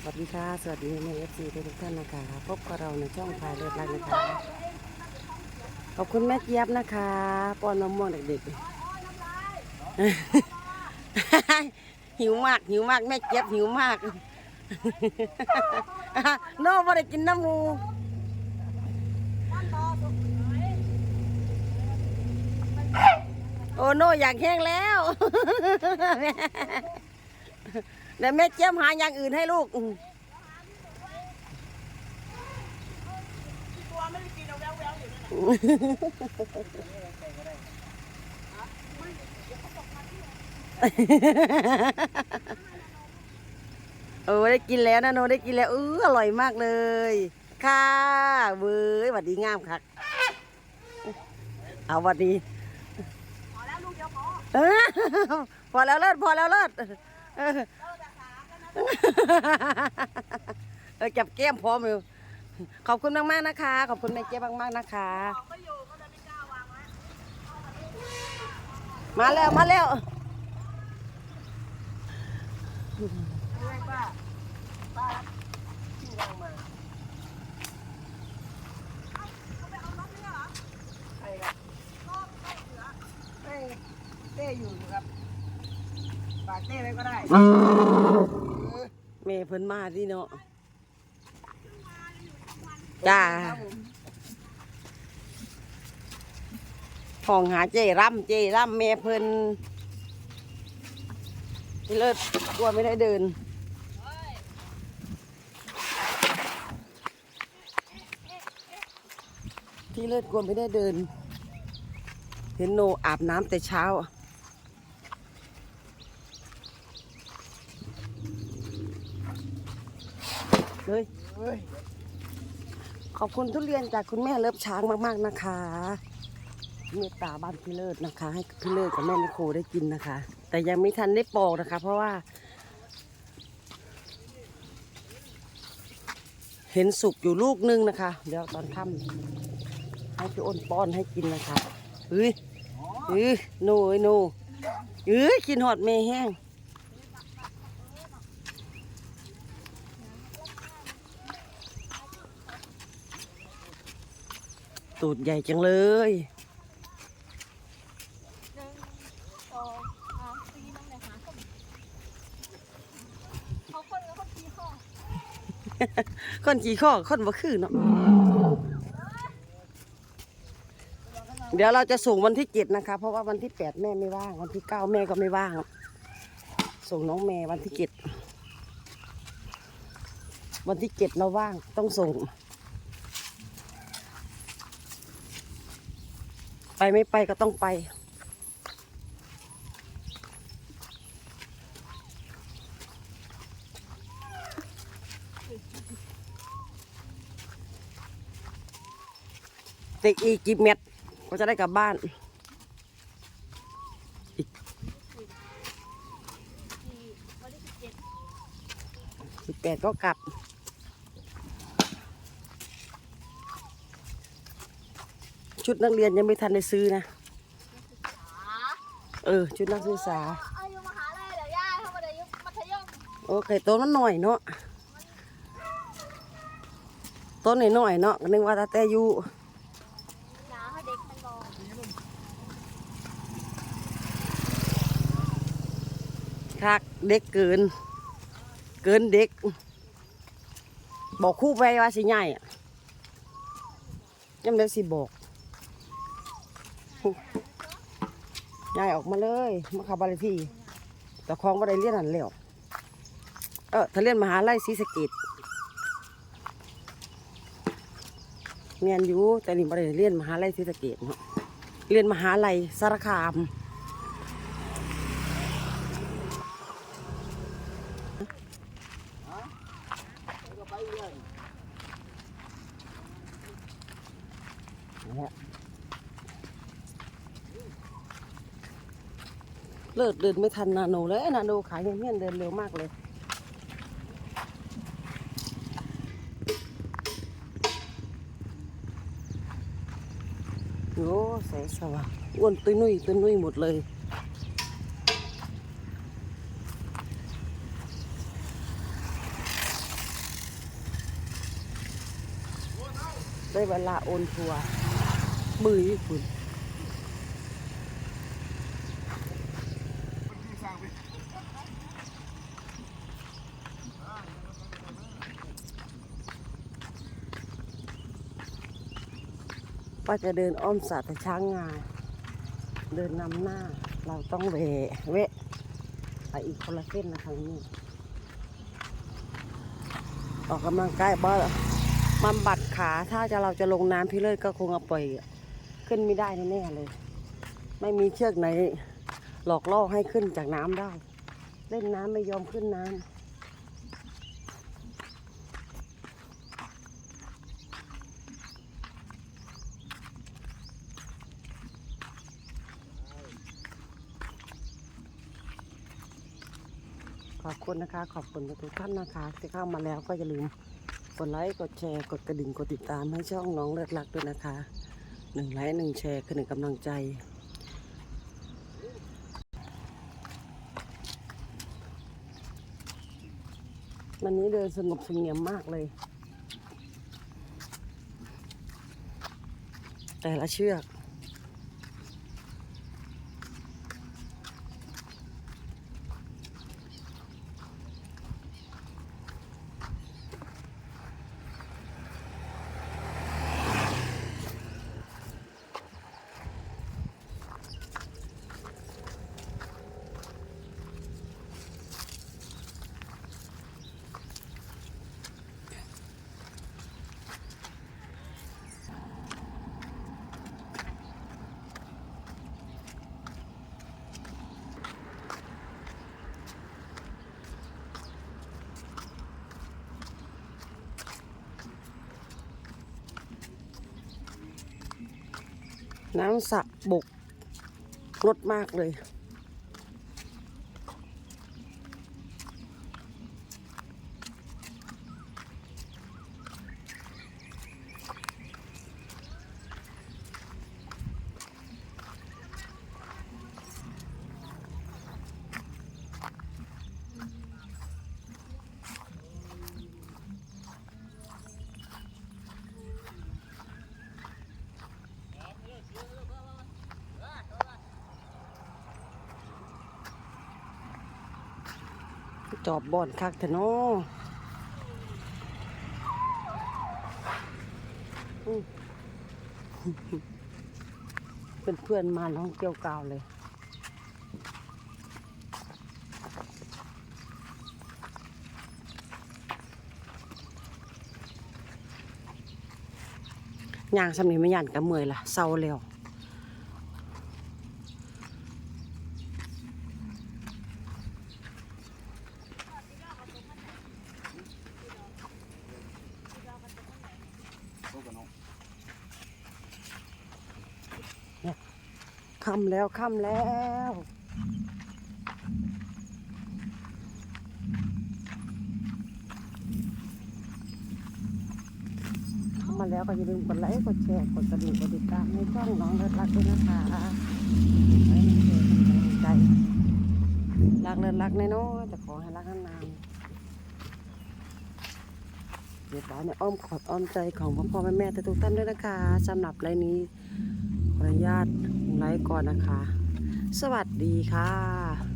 สวัสดีค่ะ สวัสดีในเอฟซีทุกท่านนะคะ พบกับเราในช่องพายเลือดรักนะคะ ขอบคุณแม่เจี๊ยบนะคะป้อนมะม่วงเด็กๆ หิวมากหิวมากแม่เจี๊ยบหิวมากโน่บ่ได้กินน้ำมูโอ้โน่อยากแห้งแล้ว เดี๋ยวแม่เจี๊ยบหาอย่างอื่นให้ลูกโอ้ได้กินแล้วนะโนได้กินแล้วเอออร่อยมากเลย ค่ะเว้ยหวัดดีงามครับเอาหวัดดี พอแล้วลูกเดียวพอพอแล้วเลิศพอแล้วเลิศเออ เออจับแก้มพร้อมอยู่ขอบคุณมากมากๆนะคะ ขอบคุณแม่เจ๊ยบมากๆนะคะ มาแล้วมาแล้วเต้อยู่ครับฝากเต้ไว้ก็ได้ แม่เพิ่นมาที่เนาะจ้าห้องหาเจร่ำเจร่ำแม่เพิ่นที่เลิศกลัวไม่ได้เดินที่เลิศกลัวไม่ได้เดิน เห็นโนอาบน้ำแต่เช้า เฮ้ยเฮ้ยขอบคุณทุเรียนจากคุณแม่เลิฟช้างมากๆนะคะเมตตาบ้านพี่เลิศนะคะ ให้พี่เลิศกับแม่นิโคได้กินนะคะ แต่ยังไม่ทันได้ปอกนะคะ เพราะว่า เห็นสุกอยู่ลูกนึงนะคะ เดี๋ยวตอนค่ำให้พี่อ้นป้อนให้กินนะคะเฮ้ยเฮ้ยโน่เอ้ยโน่เอ้ยกินหอดเมแห้ง ตูดใหญ่จังเลยสองสามสี่นั่นแหละหาคนเขาคนก็คนที่ห้องคนขี่ข้อคนบ่คือเนาะเดี๋ยวเราจะส่งวันที่เจ็ดนะคะ เพราะว่าวันที่แปดแม่ไม่ว่าง วันที่เก้าแม่ก็ไม่ว่าง ส่งน้องแม่วันที่เจ็ดวันที่เจ็ดเราว่างต้องส่ง ไปไม่ไปก็ต้องไปเด็กอีกกี่เม็ดก็จะได้กลับบ้านสี่วันที่สิบเจ็ดสิบแปดก็กลับ ชุดนักเรียนยังไม่ทันได้ซื้อนะหาเออ ชุดนักศึกษาอายุมหาลัยเดี๋ยวย่าเข้ามาเดี๋ยวยุมัธยมโอเคต้นมันหน่อยเนาะต้นหน่อยหน่อยๆเนาะก็นึกว่าตาแต่อยู่หนาให้เด็กมันบอกคักเด็กเกิน เกินเด็ก บอกครู่ไปว่าสิใหญ่อะยังเด็กสิบอก ยายออกมาเลยมาขับบาลีที่แต่คลองบ่ได้เลียนนั่นเล้วเออทะเลียนมหาลัยศรีสะเกดเมียนอยู่แต่นี่บ่ได้เลียนมหาลัยศรีสะเกดเนาะเรียนมหาลัยสารคาม เลิศเดินไม่ทันนาโนเลยนาโนขายเงี้ยเดินเร็วมากเลยโอ้แสงสว่างอ้วนตุ้ยนุ่ยตุ้ยนุ่ยหมดเลยได้เวลาโอนทัวร์มือคุณ ป้าจะเดินอ้อมสระแต่ช้างงา เดินนำหน้า เราต้องเวเวะไปอีกคนละเส้นนะคะนี่ออกกำลังกายบ้าบำบัดขา ถ้าจะเราจะลงน้ำพี่เลิศก็คงเอาปล่อยขึ้นไม่ได้แน่เลย ไม่มีเชือกไหน หลอกล่อให้ขึ้นจากน้ำได้ เล่นน้ำไม่ยอมขึ้นน้ำ อบคุณนะคะ ขอบคุณทุกท่านนะคะที่เข้ามาแล้วก็อย่าลืมกดไลค์กดแชร์กดกระดิ่งกดติดตามให้ช่องน้องเลิศรักด้วยนะคะหนึ่งไลค์หนึ่งแชร์คือหนึ่งกำลังใจวันนี้เดินสงบเสงียมมากเลย แต่ละเชือก น้ำสะบกรดมากเลย จอบบอนคักแต่นออืมเพื่อนๆมาน้องเกี่ยวกาวเลยย่างสำนีไม่ยันกับเมื่อยล่ะเศร้าแล้ว ค่ำแล้วค่ำแล้ว เข้ามาแล้วก็อย่าลืมกดไลค์กดแชร์กดกระดิ่งกดติดตามให้ช่องน้องเลิศรักด้วยนะคะไว้ในเพจใจรักเลิศรักแน่นอนจะขอให้รักนานเดี๋ยวไว้ในอ้อมขอดอ้อมใจของพ่อพ่อแม่แม่ทุกท่านด้วยนะคะสำหรับไลน์นี้ขออนุญาต ไลฟ์ก่อนนะคะ สวัสดีค่ะ